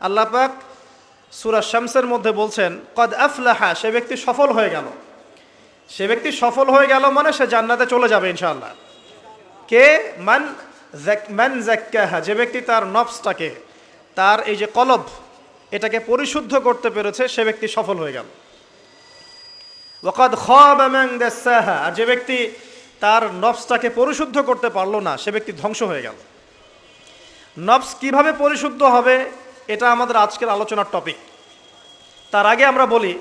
আল্লাহ পাক সুরা শামসের মধ্যে বলছেন, কদ আফলাহা সে ব্যক্তি সফল হয়ে গেল। সে ব্যক্তি সফল হয়ে গেল মানে সে জান্নাতে চলে যাবে ইনশাআল্লাহ। কে? মান মান জাক্কাহা যে ব্যক্তি তার নফসটাকে, তার এই যে কলব, এটাকে পরিশুদ্ধ করতে পেরেছে, সে ব্যক্তি সফল হয়ে গেল। ওকাদ খাবা মান আর যে ব্যক্তি তার নফসটাকে পরিশুদ্ধ করতে পারল না, সে ব্যক্তি ধ্বংস হয়ে গেল। নফস কীভাবে পরিশুদ্ধ হবে? এটা আমাদের আজকের আলোচনার টপিক তার আগে আমরা বলি,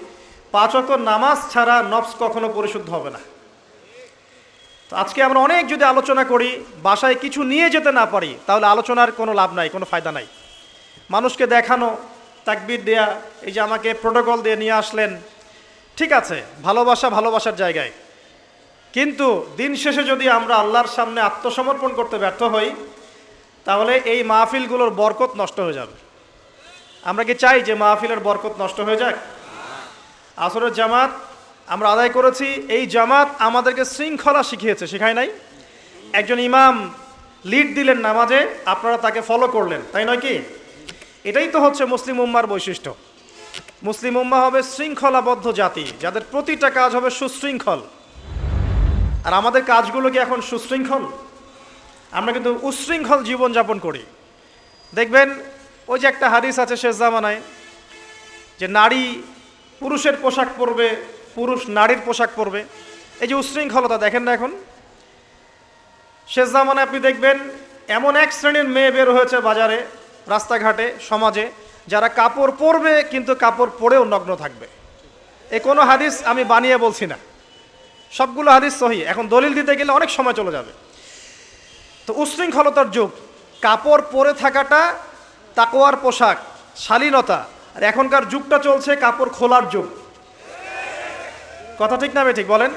পাঁচ ওয়াক্ত নামাজ ছাড়া নফস কখনো পরিশুদ্ধ হবে না। আজকে আমরা অনেক যদি আলোচনা করি, বাসায় কিছু নিয়ে যেতে না পারি, তাহলে আলোচনার কোনো লাভ নাই, কোনো ফায়দা নাই। মানুষকে দেখানো, তাকবির দেয়া, এই যে আমাকে প্রোটোকল দিয়ে নিয়ে আসলেন, ঠিক আছে, ভালোবাসা ভালোবাসার জায়গায়। কিন্তু দিন শেষে যদি আমরা আল্লাহর সামনে আত্মসমর্পণ করতে ব্যর্থ হই, তাহলে এই মাহফিলগুলোর বরকত নষ্ট হয়ে যাবে। আমরা কি চাই যে মাহফিলের বরকত নষ্ট হয়ে যাক? আসরের জামাত আমরা আদায় করেছি, এই জামাত আমাদেরকে শৃঙ্খলা শিখিয়েছে, শেখায় নাই? একজন ইমাম লিড দিলেন নামাজে, আপনারা তাকে ফলো করলেন, তাই নয় কি? এটাই তো হচ্ছে মুসলিম উম্মার বৈশিষ্ট্য। মুসলিম উম্মা হবে শৃঙ্খলাবদ্ধ জাতি, যাদের প্রতিটা কাজ হবে সুশৃঙ্খল। আর আমাদের কাজগুলো কি এখন সুশৃঙ্খল? আমরা কিন্তু উশৃঙ্খল জীবনযাপন করি। দেখবেন ওই যে একটা হাদিস আছে শেষ জামানায় যে নারী পুরুষের পোশাক পরবে, পুরুষ নারীর পোশাক পরবে। এই যে উশৃঙ্খলতা, দেখেন না এখন? শেষ জামানায় আপনি দেখবেন এমন এক শ্রেণির মেয়ে বের হয়েছে বাজারে, রাস্তাঘাটে, সমাজে, যারা কাপড় পরবে কিন্তু কাপড় পরেও নগ্ন থাকবে। এ কোনো হাদিস আমি বানিয়ে বলছি না। সবগুলো হাদিস সহি। এখন দলিল দিতে গেলে অনেক সময় চলে যাবে। তো উশৃঙ্খলতার যুগ। কাপড় পরে থাকাটা তাকোয়ার পোশাক, শালীনতা, আর এখনকার যুগটা চলছে কাপড় খোলার যুগ। কথা ঠিক না ঠিক বলেন?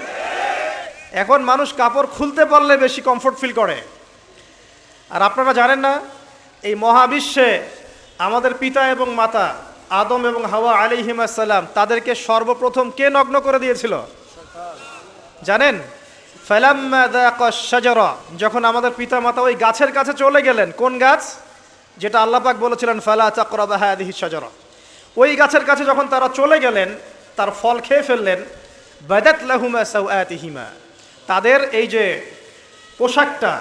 এখন মানুষ কাপড় খুলতে পারলে বেশি কমফোর্ট ফিল করে। আর আপনারা জানেন না, এই মহাবিশ্বে আমাদের পিতা এবং মাতা, আদম এবং হাওয়া আলী আলিহিমাসাল্লাম তাদেরকে সর্বপ্রথম কে নগ্ন করে দিয়েছিল? জানেন? শাজারা, যখন আমাদের পিতা মাতা ওই গাছের কাছে চলে গেলেন, কোন গাছ? যেটা আল্লাহ পাক বলেছিলেন, ফালা তাকরাবা হাদিহি শাজারা। ওই গাছের কাছে যখন তারা চলে গেলেন, তার ফল খেয়ে ফেললেন, বাদাত লাহুমা সাওআতিহিমা তাদের এই যে পোশাকটা,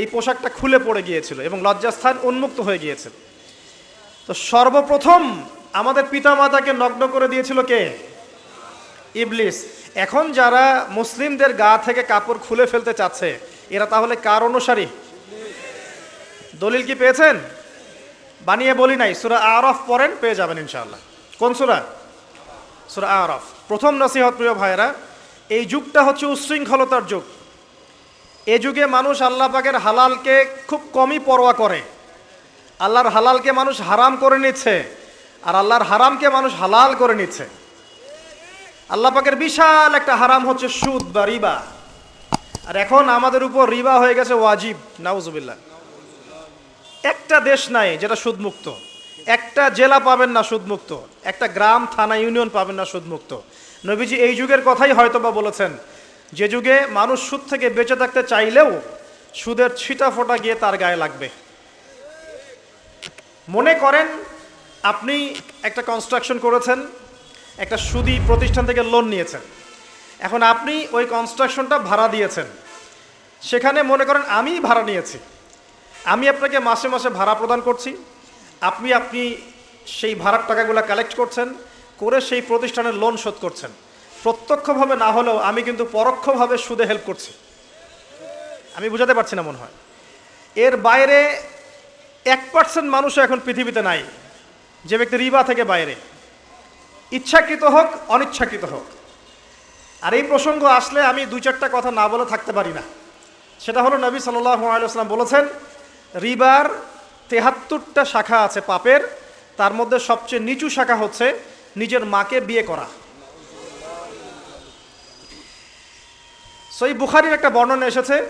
এই পোশাকটা খুলে পড়ে গিয়েছিল এবং লজ্জাস্থান উন্মুক্ত হয়ে গিয়েছিল তো সর্বপ্রথম আমাদের পিতামাতাকে নগ্ন করে দিয়েছিল কে? ইবলিস। এখন যারা মুসলিমদের গা থেকে কাপড় খুলে ফেলতে চাচ্ছে, এরা তাহলে কার অনুসারী? দলিল কি পেয়েছেন? বানিয়ে বলি নাই, সুরা আরফ পড়েন, পেয়ে যাবেন ইনশাআল্লাহ। কোন সুরা? সুরা আরফ। প্রথম নসিহত, প্রিয় ভাইয়েরা, এই যুগটা হচ্ছে উচ্ছৃঙ্খলতার যুগ। এ যুগে মানুষ আল্লাহ পাকের হালালকে খুব কমই পরোয়া করে। আল্লাহর হালালকে মানুষ হারাম করে নিচ্ছে, আর আল্লাহর হারামকে মানুষ হালাল করে নিচ্ছে। আল্লাহ পাকের বিশাল একটা হারাম হচ্ছে সুদ বা রিবা। আর এখন আমাদের উপর রিবা হয়ে গেছে ওয়াজিব, নাউজুবিল্লাহ। একটা দেশ নাই যেটা সুদমুক্ত। একটা জেলা পাবেন না সুদমুক্ত, একটা গ্রাম, থানা, ইউনিয়ন পাবেন না সুদমুক্ত। নবীজি এই যুগের কথাই হয়তো বা বলেছেন, যে যুগে মানুষ সুদ থেকে বেঁচে থাকতে চাইলেও সুদের ছিটা ফোটা গিয়ে তার গায়ে লাগবে। মনে করেন, আপনি একটা কনস্ট্রাকশন করেছেন, একটা সুদি প্রতিষ্ঠান থেকে লোন নিয়েছেন। এখন আপনি ওই কনস্ট্রাকশনটা ভাড়া দিয়েছেন। সেখানে মনে করেন আমি ভাড়া নিয়েছি। আমি আপনাকে মাসে মাসে ভাড়া প্রদান করছি। আপনি আপনি সেই ভাড়ার টাকাগুলো কালেক্ট করছেন, করে সেই প্রতিষ্ঠানের লোন শোধ করছেন। প্রত্যক্ষভাবে না হলেও আমি কিন্তু পরোক্ষভাবে সুদে হেল্প করছি। আমি বুঝাতে পারছি না মনে হয়। এর বাইরে এক পার্সেন্ট মানুষও এখন পৃথিবীতে নাই, যে ব্যক্তি রিবা থেকে বাইরে। ইচ্ছাকৃত হোক, অনিচ্ছাকৃত হোক। আর এই প্রসঙ্গ আসলে আমি দুই চারটা কথা না বলে থাকতে পারি না। সেটা হলো নবী সাল্লাহ আলাইসলাম বলেছেন রিবার তেহাত্তরটা শাখা আছে পাপের, তার মধ্যে সবচেয়ে নিচু শাখা হচ্ছে নিজের মাকে বিয়ে করা। সই বুখারির একটা বর্ণনা এসেছে,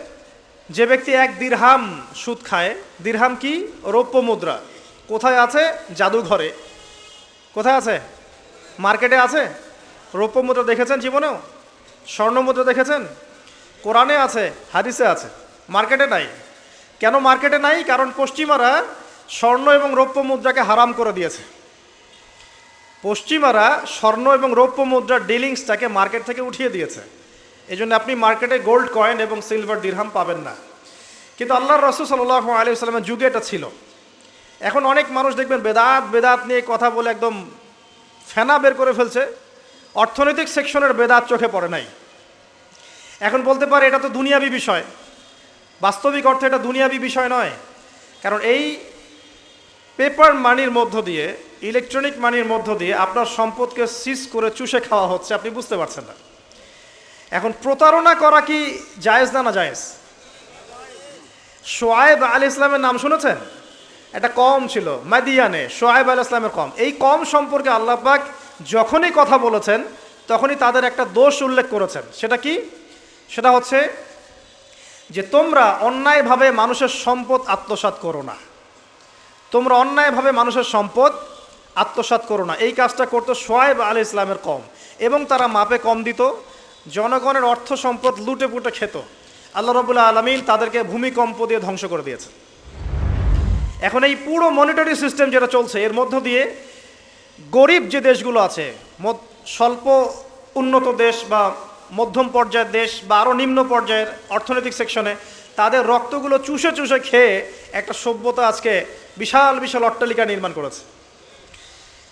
যে ব্যক্তি এক দিরহাম সুদ খায়, দিরহাম কি? রৌপ্য মুদ্রা। কোথায় আছে? জাদুঘরে। কোথায় আছে? মার্কেটে আছে? রৌপ্য মুদ্রা দেখেছেন জীবনেও? স্বর্ণ মুদ্রা দেখেছেন? কোরআনে আছে, হাদিসে আছে। মার্কেটে নাই। কেন মার্কেটে নাই? কারণ পশ্চিমারা স্বর্ণ এবং রৌপ্য মুদ্রাকে হারাম করে দিয়েছে। পশ্চিমারা স্বর্ণ এবং রৌপ্য মুদ্রার ডিলিংসটাকে মার্কেট থেকে উঠিয়ে দিয়েছে। এই জন্য আপনি মার্কেটে গোল্ড কয়েন এবং সিলভার দিরহাম পাবেন না। কিন্তু আল্লাহর রসুল সাল্লাহ আলী সাল্লামের যুগে এটা ছিল। এখন অনেক মানুষ দেখবেন বেদাত বেদাত নিয়ে কথা বলে একদম ফেনা বের করে ফেলছে। অর্থনৈতিক সেকশনের বেদাত চোখে পড়ে নাই। এখন বলতে পারে এটা তো দুনিয়াবি বিষয়। বাস্তবিক অর্থে এটা দুনিয়াবি বিষয় নয়। কারণ এই পেপার মানির মধ্য দিয়ে, ইলেকট্রনিক মানির মধ্য দিয়ে আপনার সম্পদকে সিজ করে চুষে খাওয়া হচ্ছে, আপনি বুঝতে পারছেন না। এখন প্রতারণা করা কি জায়েজ না না জায়েজ? সোয়েব আলী ইসলামের নাম শুনেছেন? এটা কম ছিল, মাদিয়ানে সোয়েব আল ইসলামের কম। এই কম সম্পর্কে আল্লাহ পাক যখনই কথা বলেছেন, তখনই তাদের একটা দোষ উল্লেখ করেছেন। সেটা কি? সেটা হচ্ছে যে তোমরা অন্যায়ভাবে মানুষের সম্পদ আত্মসাৎ করো না। তোমরা অন্যায়ভাবে মানুষের সম্পদ আত্মসাৎ করো না। এই কাজটা করতো সোয়েব আলী ইসলামের কম এবং তারা মাপে কম দিত, জনগণের অর্থ সম্পদ লুটে পুটে খেত। আল্লাহ রবুল্লা আলমিন তাদেরকে ভূমিকম্প দিয়ে ধ্বংস করে দিয়েছে। এখন এই পুরো মনিটরি সিস্টেম যেটা চলছে, এর মধ্য দিয়ে গরিব যে দেশগুলো আছে স্বল্প উন্নত দেশ বা মধ্যম পর্যায়ের দেশ বা আরও নিম্ন পর্যায়ের অর্থনৈতিক সেকশনে তাদের রক্তগুলো চুষে চুষে খেয়ে একটা সভ্যতা আজকে বিশাল বিশাল অট্টালিকা নির্মাণ করেছে।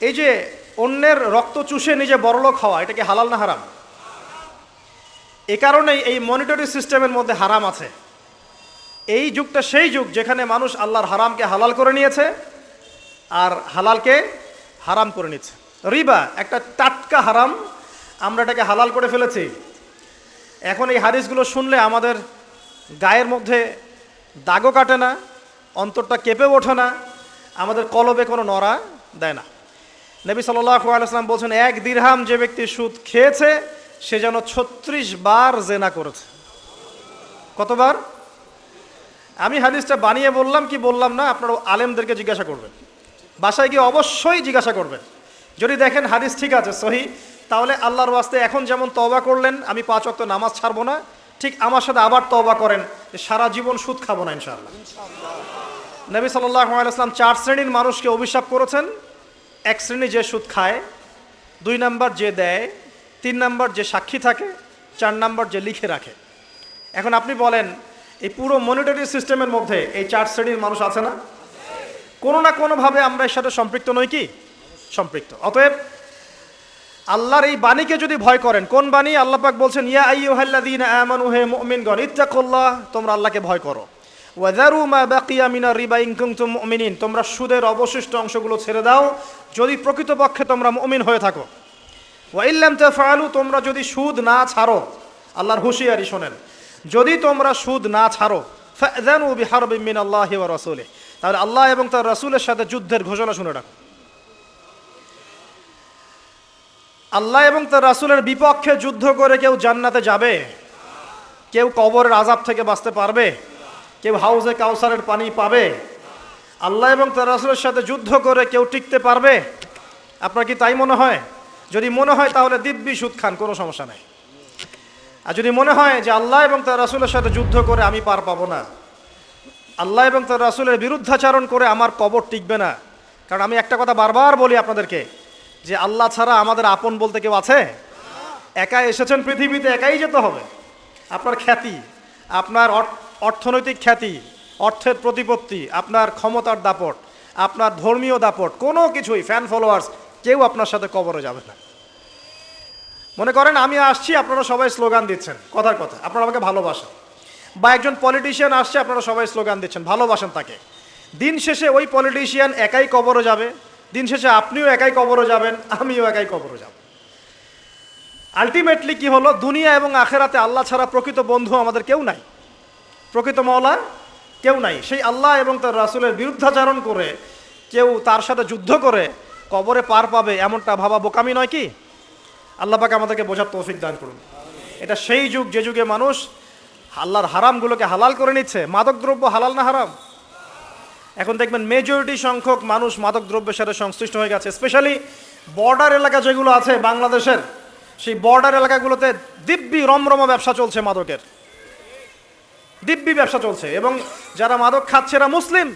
এই যে অন্যের রক্ত চুষে নিজে বড়লোক হওয়া, এটা কি হালাল না হারাম? এ কারণেই এই মনিটরি সিস্টেমের মধ্যে হারাম আছে। এই যুগটা সেই যুগ যেখানে মানুষ আল্লাহর হারামকে হালাল করে নিয়েছে আর হালালকে হারাম করে নিচ্ছে। রিবা, একটা টাটকা হারাম, আমরা এটাকে হালাল করে ফেলেছি। এখন এই হাদিসগুলো শুনলে আমাদের গায়ের মধ্যে দাগও কাটে না, অন্তরটা কেঁপে ওঠে না, আমাদের কলবে কোনো নড়া দেয় না। নবী আলাইসলাম বলছেন, এক দিরহাম যে ব্যক্তি সুদ খেয়েছে, সে যেন ছত্রিশ বার জেনা করেছে। কতবার? আমি হাদিসটা বানিয়ে বললাম কি বললাম না, আপনারা আলেমদেরকে জিজ্ঞাসা করবেন। বাসায় গিয়ে অবশ্যই জিজ্ঞাসা করবেন। যদি দেখেন হাদিস ঠিক আছে, সহি তাহলে আল্লাহর ওয়াস্তে এখন যেমন তবা করলেন, আমি পাঁচ অক্ত নামাজ ছাড়বো না, ঠিক আমার সাথে আবার তবা করেন সারা জীবন সুদ খাব না ইনশাআল্লাহ। নবী আলাইসলাম চার শ্রেণির মানুষকে অভিশাপ করেছেন, এক শ্রেণি যে সুদ খায়, দুই নাম্বার যে দেয়, তিন নাম্বার যে সাক্ষী থাকে, চার নাম্বার যে লিখে রাখে। এখন আপনি বলেন, এই পুরো মনিটরি সিস্টেমের মধ্যে এই চার শ্রেণির মানুষ আছে না? কোনো না কোনোভাবে আমরা এর সাথে সম্পৃক্ত নই কি? সম্পৃক্ত। অতএব আল্লাহর এই বাণীকে যদি ভয় করেন, কোন বাণী? আল্লাহ পাক বলছেন, ইয়া আইয়ুহাল্লাযীনা আমানু, হে মুমিনগণ, ইত্তাকুল্লাহ, তোমরা আল্লাহকে ভয় করো। ওয়াযারু মা বাকিয়া মিনার রিবা ইন কুনতুম মুমিনিন, তোমরা সুদের অবশিষ্ট অংশগুলো ছেড়ে দাও, যদি প্রকৃতপক্ষে তোমরা মুমিন হয়ে থাকো। ওয়া ইল্লাম তাফআলু, তোমরা যদি সুদ না ছাড়ো, আল্লাহর হুঁশিয়ারি শোনেন, যদি তোমরা সুদ না ছাড়ো, ফাযানু বিহারবিন মিনাল্লাহি ওয়া রাসূলিহি, তাহলে আল্লাহ এবং তার রাসূলের সাথে যুদ্ধের ঘোষণা শুনে রাখো। আল্লাহ এবং তার রাসূলের বিপক্ষে যুদ্ধ করে কেউ জান্নাতে যাবে? কেউ কবরের আজাব থেকে বাঁচতে পারবে? কেউ হাউজে কাউসারের পানি পাবে? আল্লাহ এবং তার রাসুলের সাথে যুদ্ধ করে কেউ টিকতে পারবে? আপনার কি তাই মনে হয়? যদি মনে হয় তাহলে দিব্যি সুদ খান, কোনো সমস্যা নাই। আর যদি মনে হয় যে আল্লাহ এবং তার রাসুলের সাথে যুদ্ধ করে আমি পার পাবো না, আল্লাহ এবং তার রাসূলের বিরুদ্ধাচারণ করে আমার কবর টিকবে না। কারণ আমি একটা কথা বারবার বলি আপনাদেরকে যে আল্লাহ ছাড়া আমাদের আপন বলতে কেউ আছে? একা এসেছেন পৃথিবীতে, একাই যেতে হবে। আপনার খ্যাতি, আপনার অর্থনৈতিক খ্যাতি, অর্থের প্রতিপত্তি, আপনার ক্ষমতার দাপট, আপনার ধর্মীয় দাপট, কোনো কিছুই ফ্যান ফলোয়ার্স কেউ আপনার সাথে কবরে যাবে না। মনে করেন, আমি আসছি, আপনারা সবাই স্লোগান দিচ্ছেন। কথার কথা, আপনারা আমাকে ভালোবাসেন। বা একজন পলিটিশিয়ান আসছে, আপনারা সবাই স্লোগান দিচ্ছেন, ভালোবাসেন তাকে। দিন শেষে ওই পলিটিশিয়ান একাই কবরে যাবে। দিন শেষে আপনিও একাই কবরও যাবেন, আমিও একাই কবরে যাব। আলটিমেটলি কি হলো? দুনিয়া এবং আখেরাতে আল্লাহ ছাড়া প্রকৃত বন্ধু আমাদের কেউ নাই। প্রকৃত মওলা কেউ নাই। সেই আল্লাহ এবং তার রাসূলের বিরুদ্ধাচারণ করে, কেউ তার সাথে যুদ্ধ করে কবরে পার পাবে এমনটা ভাবা বোকামি নয় কি? আল্লাহ পাকে আমাদেরকে বোঝার তৌফিক দান করুন। এটা সেই যুগ, যে যুগে মানুষ আল্লাহর হারামগুলোকে হালাল করে নিচ্ছে। মাদকদ্রব্য হালাল না হারাম? এখন দেখবেন মেজরিটি সংখ্যক মানুষ মাদকদ্রব্যের সাথে সংশ্লিষ্ট হয়ে গেছে স্পেশালি বর্ডার এলাকা যেগুলো আছে বাংলাদেশের, সেই বর্ডার এলাকাগুলোতে দিব্যি রমরম ব্যবসা চলছে মাদকের। দিব্যি ব্যবসা চলছে এবং যারা মাদক খাচ্ছে এরা মুসলিম।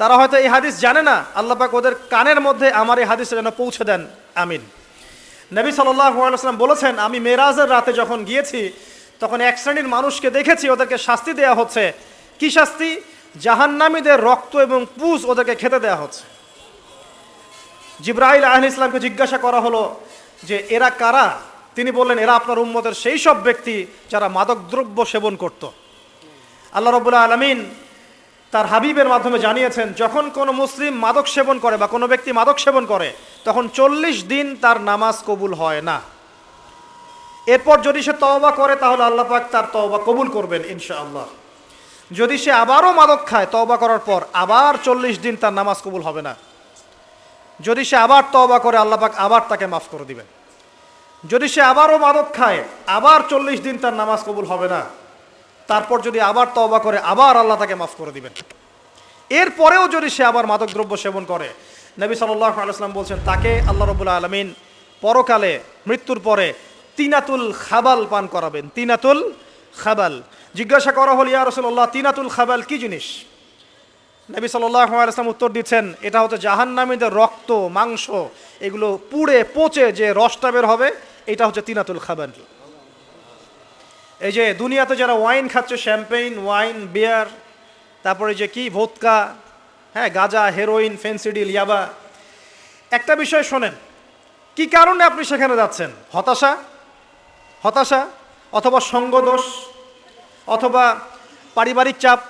তারা হয়তো এই হাদিস জানে না, আল্লাহ পাক ওদের কানের মধ্যে আমার এই হাদিসটা যেন পৌঁছে দেন, আমিন। নবী সাল্লাম বলেছেন, আমি মেরাজের রাতে যখন গিয়েছি, তখন এক শ্রেণির মানুষকে দেখেছি, ওদেরকে শাস্তি দেওয়া হচ্ছে। কি শাস্তি? জাহান্নামীদের রক্ত এবং পুষ ওদেরকে খেতে দেওয়া হচ্ছে। জিব্রাহিল আহন ইসলামকে জিজ্ঞাসা করা হলো যে, এরা কারা? তিনি বললেন, এরা আপনার উম্মতের সেই সব ব্যক্তি যারা মাদকদ্রব্য সেবন করত। আল্লাহ রবুল্লা আলমিন তার হাবিবের মাধ্যমে জানিয়েছেন, যখন কোনো মুসলিম মাদক সেবন করে বা কোনো ব্যক্তি মাদক সেবন করে, তখন চল্লিশ দিন তার নামাজ কবুল হয় না। এরপর যদি সে তওবা করে, তাহলে আল্লাহ পাক তার তওবা কবুল করবেন, ইনশাআল্লাহ। যদি সে আবারও মাদক খায়, তওবা করার পর আবার চল্লিশ দিন তার নামাজ কবুল হবে না। যদি সে আবার তওবা করে, আল্লাহ পাক আবার তাকে মাফ করে দিবেন। যদি সে আবারও মাদক খায়, আবার চল্লিশ দিন তার নামাজ কবুল হবে না। তারপর যদি আবার তওবা করে, আবার আল্লাহ তাকে মাফ করে দিবেন। এরপরেও যদি সে আবার মাদকদ্রব্য সেবন করে, নবী সাল্লাহ আলাইসলাম বলছেন, তাকে আল্লাহ রবুল্লা আলমিন পরকালে মৃত্যুর পরে তিনাতুল খাবাল পান করাবেন। তিনাতুল খাবাল। জিজ্ঞাসা করা হল, ইয়া রসুল্লাহ তিনাতুল খাবাল কি জিনিস? নবী সাল্লাহ আলাইসলাম উত্তর দিচ্ছেন, এটা হচ্ছে জাহান্নামীদের রক্ত, মাংস, এগুলো পুড়ে পচে যে রসটা বের হবে, এটা হচ্ছে তিনাতুল খাবাল। এই যে দুনিয়াতে যারা ওয়াইন খাচ্ছে, শ্যাম্পেইন, ওয়াইন, বিয়ার, তারপরে যে কি ভোটকা হ্যাঁ গাজা, হেরোইন, ফেন্সিডিল, ইয়াবা। একটা বিষয় শোনেন, কি কারণে আপনি সেখানে যাচ্ছেন? হতাশা? হতাশা? অথবা সঙ্গদোষ? অথবা পারিবারিক চাপ,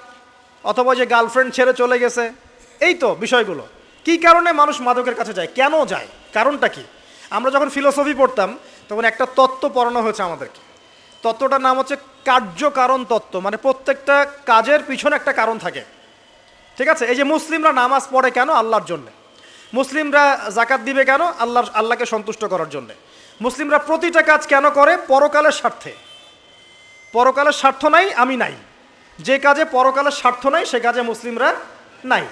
অথবা যে গার্লফ্রেন্ড ছেড়ে চলে গেছে, এই তো বিষয়গুলো। কি কারণে মানুষ মাদকের কাছে যায়? কেন যায়? কারণটা কি? আমরা যখন ফিলোসফি পড়তাম, তখন একটা তত্ত্ব পড়ানো হয়েছে আমাদেরকে। তত্ত্বটার নাম হচ্ছে কার্যকারণ তত্ত্ব মানে প্রত্যেকটা কাজের পিছনে একটা কারণ থাকে। ঠিক আছে? এই যে মুসলিমরা নামাজ পড়ে কেন? আল্লাহর জন্যে। মুসলিমরা জাকাত দিবে কেন? আল্লাহ, আল্লাহকে সন্তুষ্ট করার জন্যে। মুসলিমরা প্রতিটা কাজ কেন করে? পরকালের স্বার্থে। পরকালের স্বার্থ নাই, আমি নাই। যে কাজে পরকালের স্বার্থ নাই, সে কাজে মুসলিমরা নাই।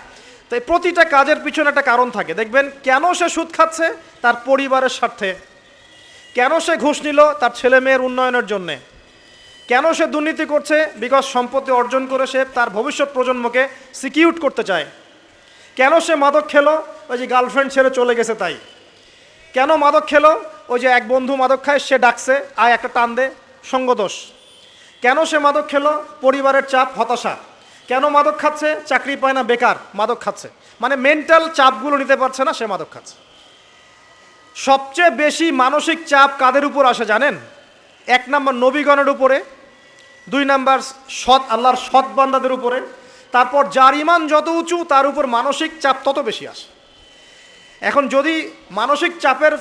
তাই প্রতিটা কাজের পিছনে একটা কারণ থাকে। দেখবেন, কেন সে সুদ খাচ্ছে? তার পরিবারের স্বার্থে। কেন সে ঘুষ নিল? তার ছেলে মেয়ের উন্নয়নের জন্যে। কেন সে দুর্নীতি করছে? বিকজ সম্পত্তি অর্জন করে সে তার ভবিষ্যৎ প্রজন্মকে সিকিউর করতে চায়। কেন সে মাদক খেলো? ওই যে গার্লফ্রেন্ড ছেড়ে চলে গেছে তাই। কেন মাদক খেলো? ওই যে এক বন্ধু মাদক খায়, সে ডাকছে, আয় একটা টান দে, সঙ্গদোষ। কেন সে মাদক খেলো? পরিবারের চাপ, হতাশা। কেন মাদক খাচ্ছে? চাকরি পায় না, বেকার, মাদক খাচ্ছে। মানে মেন্টাল চাপগুলো নিতে পারছে না, সে মাদক খাচ্ছে। সবচেয়ে বেশি মানসিক চাপ কাদের উপর আসে জানেন? এক নম্বর নবীগণের উপরে, দুই নাম্বার সৎ, আল্লাহর সৎ বান্দাদের উপরে। তারপর যার ইমান যত উঁচু, তার উপর মানসিক চাপ তত বেশি আসে। এখন যদি মানসিক চাপের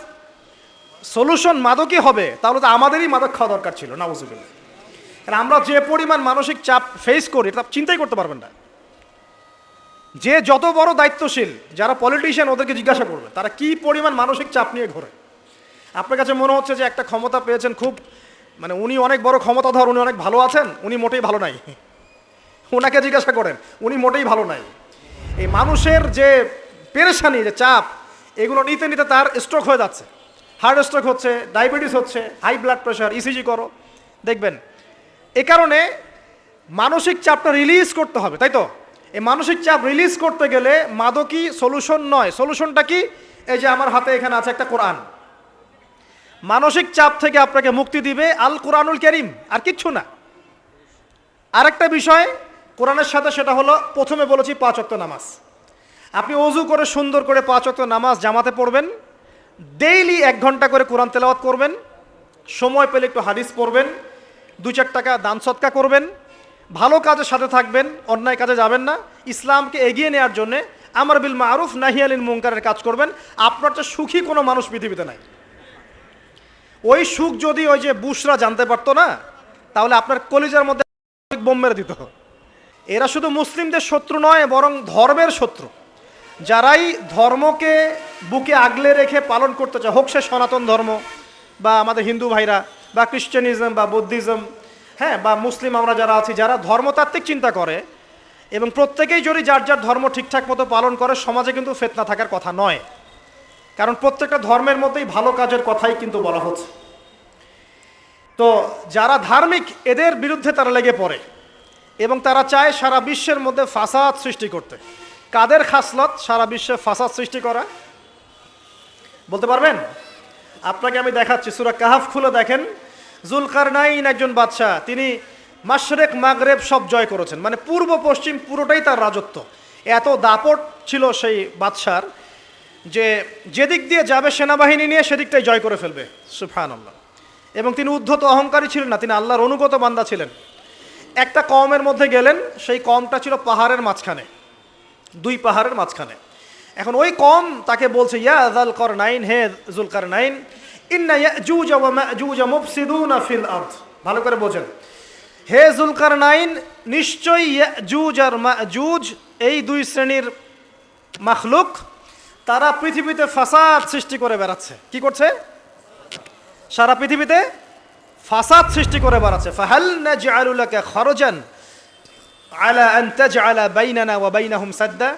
সলিউশন মাদকই হবে, তাহলে তো আমাদেরই মাদক খাওয়া দরকার ছিল, নাউজুবিল্লাহ। কারণ আমরা যে পরিমাণ মানসিক চাপ ফেস করি, এটা চিন্তাই করতে পারবেন না। যে যত বড় দায়িত্বশীল যারা পলিটিশিয়ান ওদেরকে জিজ্ঞাসা করবে, তারা কি পরিমাণ মানসিক চাপ নিয়ে ঘোরে? আপনার কাছে মনে হচ্ছে যে একটা ক্ষমতা পেয়েছেন খুব মানে উনি অনেক বড় ক্ষমতাধর, উনি অনেক ভালো আছেন, উনি মোটেই ভালো নাই। ওনাকে জিজ্ঞাসা করেন, উনি মোটেই ভালো নাই। এই মানুষের যে পেরেশানি, যে চাপ, এগুলো নিতে নিতে তার স্ট্রোক হয়ে যাচ্ছে। হার্ট স্ট্রোক হচ্ছে ডায়াবেটিস হচ্ছে হাই ব্লাড প্রেশার ইসিজি করো। দেখবেন এ কারণে মানসিক চাপটা রিলিজ করতে হবে, তাই তো? এই মানসিক চাপ রিলিজ করতে গেলে মাদকই সলিউশন নয়। সলিউশনটা কি? এই যে আমার হাতে এখানে আছে একটা কোরআন। মানসিক চাপ থেকে আপনাকে মুক্তি দিবে আল কোরআনুল করিম, আর কিচ্ছু না। আরেকটা বিষয় কোরআনের সাথে সেটা হলো, প্রথমে বলেছি পাঁচ নামাজ। আপনি অজু করে সুন্দর করে পাঁচ নামাজ জামাতে পড়বেন ডেইলি এক ঘণ্টা করে কোরআন তেলাওয়াত করবেন, সময় পেলে একটু হাদিস পড়বেন দু চার টাকা দান সৎকা করবেন, ভালো কাজের সাথে থাকবেন, অন্যায় কাজে যাবেন না। ইসলামকে এগিয়ে নেওয়ার জন্যে আমার বিল মারুফ নাহিয়ালিন মুঙ্কারের কাজ করবেন। আপনার তো সুখী কোনো মানুষ পৃথিবীতে নাই। ওই সুখ যদি ওই যে বুশরা জানতে পারতো না, তাহলে আপনার কলিজার মধ্যে বোম মেরে দিত। এরা শুধু মুসলিমদের শত্রু নয়, বরং ধর্মের শত্রু। যারাই ধর্মকে বুকে আগলে রেখে পালন করতে চায়, হোক সে সনাতন ধর্ম বা আমাদের হিন্দু ভাইরা বা খ্রিশ্চানিজম বা বুদ্ধিজম হ্যাঁ বা মুসলিম আমরা যারা আছি, যারা ধর্মতাত্ত্বিক চিন্তা করে এবং প্রত্যেকেই যদি যার যার ধর্ম ঠিকঠাক মতো পালন করে, সমাজে কিন্তু ফেতনা থাকার কথা নয়। কারণ প্রত্যেকটা ধর্মের মধ্যেই ভালো কাজের কথাই কিন্তু বলা হচ্ছে। তো যারা ধার্মিক, এদের বিরুদ্ধে তারা লেগে পড়ে এবং তারা চায় সারা বিশ্বের মধ্যে ফাসাদ সৃষ্টি করতে। কাদের খাসলত? সারা বিশ্বে ফাসাদ সৃষ্টি করা। বলতে পারবেন? আপনাকে আমি দেখাচ্ছি, সুরা কাহাফ খুলে দেখেন। জুলকারনাইন একজন বাদশাহ, তিনি মাশরেক, মাগরেব সব জয় করেছেন। মানে পূর্ব পশ্চিম পুরোটাই তার রাজত্ব। এত দাপট ছিল সেই বাদশার যে যেদিক দিয়ে যাবে সেনাবাহিনী নিয়ে সেদিকটাই জয় করে ফেলবে। সুফান আল্লাহ এবং তিনি উদ্ধত অহংকারী ছিলেন না, তিনি আল্লাহর অনুগত বান্দা ছিলেন। একটা কমের মধ্যে গেলেন, সেই কমটা ছিল পাহাড়ের মাঝখানে, দুই পাহাড়ের মাঝখানে। এখন ওই কম তাকে বলছে, ইয়া জাল কর নাইন হে জুলকার নাইন ইন্না ইয়াজুজ ওয়া মা'জুজ মুফসিদুনা ফিল আরদ। ভালো করে বোঝেন। হে জুলকার নাইন নিশ্চয়ই ইয়াজুজ আর মা'জুজ এই দুই শ্রেণির মাখলুক, তারা পৃথিবীতে ফাসাদ সৃষ্টি করে বেড়াচ্ছে। কি করছে? সারা পৃথিবীতে ফাসাদ সৃষ্টি করে বেড়াচ্ছে। ফাহাল নাজআলু লাকা খরজান আলা আন তাজআলা বাইনানা ওয়া বাইনাহুম সাদ্দা।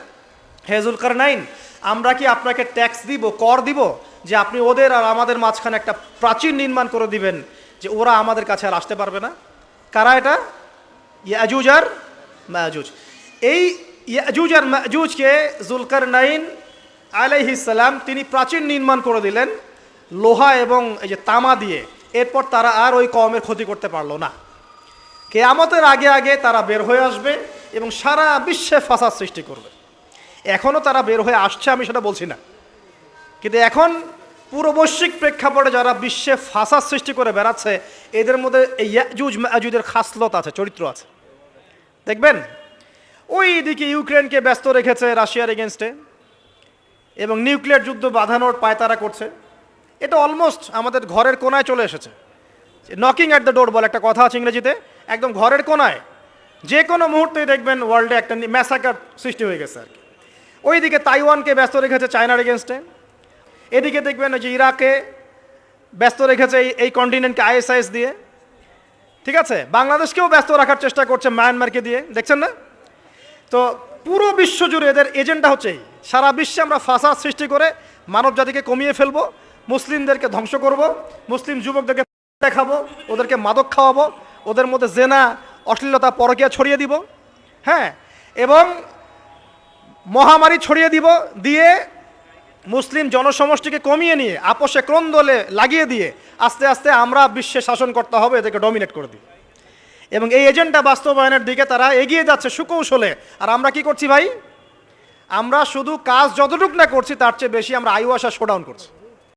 হে জুলকারনাইন, আমরা কি আপনাকে ট্যাক্স দিব, কর দিব, যে আপনি ওদের আর আমাদের মাঝখানে একটা প্রাচীর নির্মাণ করে দিবেন, যে ওরা আমাদের কাছে আর আসতে পারবে না? কারা এটা? ইয়াজুজ আর মাজুজ এই ইয়াজুজ আর মাজুজকে জুলকারনাইন আলাইহিস সালাম তিনি প্রাচীন নির্মাণ করে দিলেন, লোহা এবং এই যে তামা দিয়ে। এরপর তারা আর ওই কমের ক্ষতি করতে পারল না। কেয়ামতের আগে আগে তারা বের হয়ে আসবে এবং সারা বিশ্বে ফাসাদ সৃষ্টি করবে। এখনও তারা বের হয়ে আসছে, আমি সেটা বলছি না। কিন্তু এখন পুরো বৈশ্বিক প্রেক্ষাপটে যারা বিশ্বে ফাসাদ সৃষ্টি করে বেড়াচ্ছে, এদের মধ্যে এই ইয়াজুজ মাজুজের খাসলত আছে, চরিত্র আছে। দেখবেন, ওই দিকে ইউক্রেনকে ব্যস্ত রেখেছে রাশিয়ার এগেনস্টে, এবং নিউক্লিয়ার যুদ্ধ বাঁধানোর পায়তারা করছে। এটা অলমোস্ট আমাদের ঘরের কোনায় চলে এসেছে। নকিং অ্যাট দ্য ডোর বলে একটা কথা আছে ইংরেজিতে, একদম ঘরের কোনায়। যে কোনো মুহূর্তেই দেখবেন ওয়ার্ল্ডে একটা ম্যাসাকার সৃষ্টি হয়ে গেছে আর কি। ওইদিকে তাইওয়ানকে ব্যস্ত রেখেছে চায়নার এগেনস্টে। এদিকে দেখবেন যে ইরাকে ব্যস্ত রেখেছে এই এই কন্টিনেন্টকে আইএসআইএস দিয়ে। ঠিক আছে? বাংলাদেশকেও ব্যস্ত রাখার চেষ্টা করছে মায়ানমারকে দিয়ে। দেখছেন না? তো পুরো বিশ্ব জুড়ে এদের এজেন্ডা হচ্ছে সারা বিশ্বে আমরা ফাসাদ সৃষ্টি করে মানব জাতিকে কমিয়ে ফেলব, মুসলিমদেরকে ধ্বংস করব, মুসলিম যুবকদেরকে দেখাবো, ওদেরকে মাদক খাওয়াবো, ওদের মধ্যে জেনা, অশ্লীলতা, পরকিয়া ছড়িয়ে দিব। হ্যাঁ? এবং মহামারী ছড়িয়ে দিব, দিয়ে মুসলিম জনসমষ্টিকে কমিয়ে নিয়ে আপোষে ক্রন্দলে লাগিয়ে দিয়ে আস্তে আস্তে আমরা বিশ্বে শাসন করতে হবে, এদেরকে ডমিনেট করে দিই। এবং এই এজেন্ডা বাস্তবায়নের দিকে তারা এগিয়ে যাচ্ছে সুকৌশলে। আর আমরা কি করছি ভাই? আমরা শুধু কাজ যতটুক না করছি, তার চেয়ে বেশি আমরা আয়ু আশা শোডাউন করছি।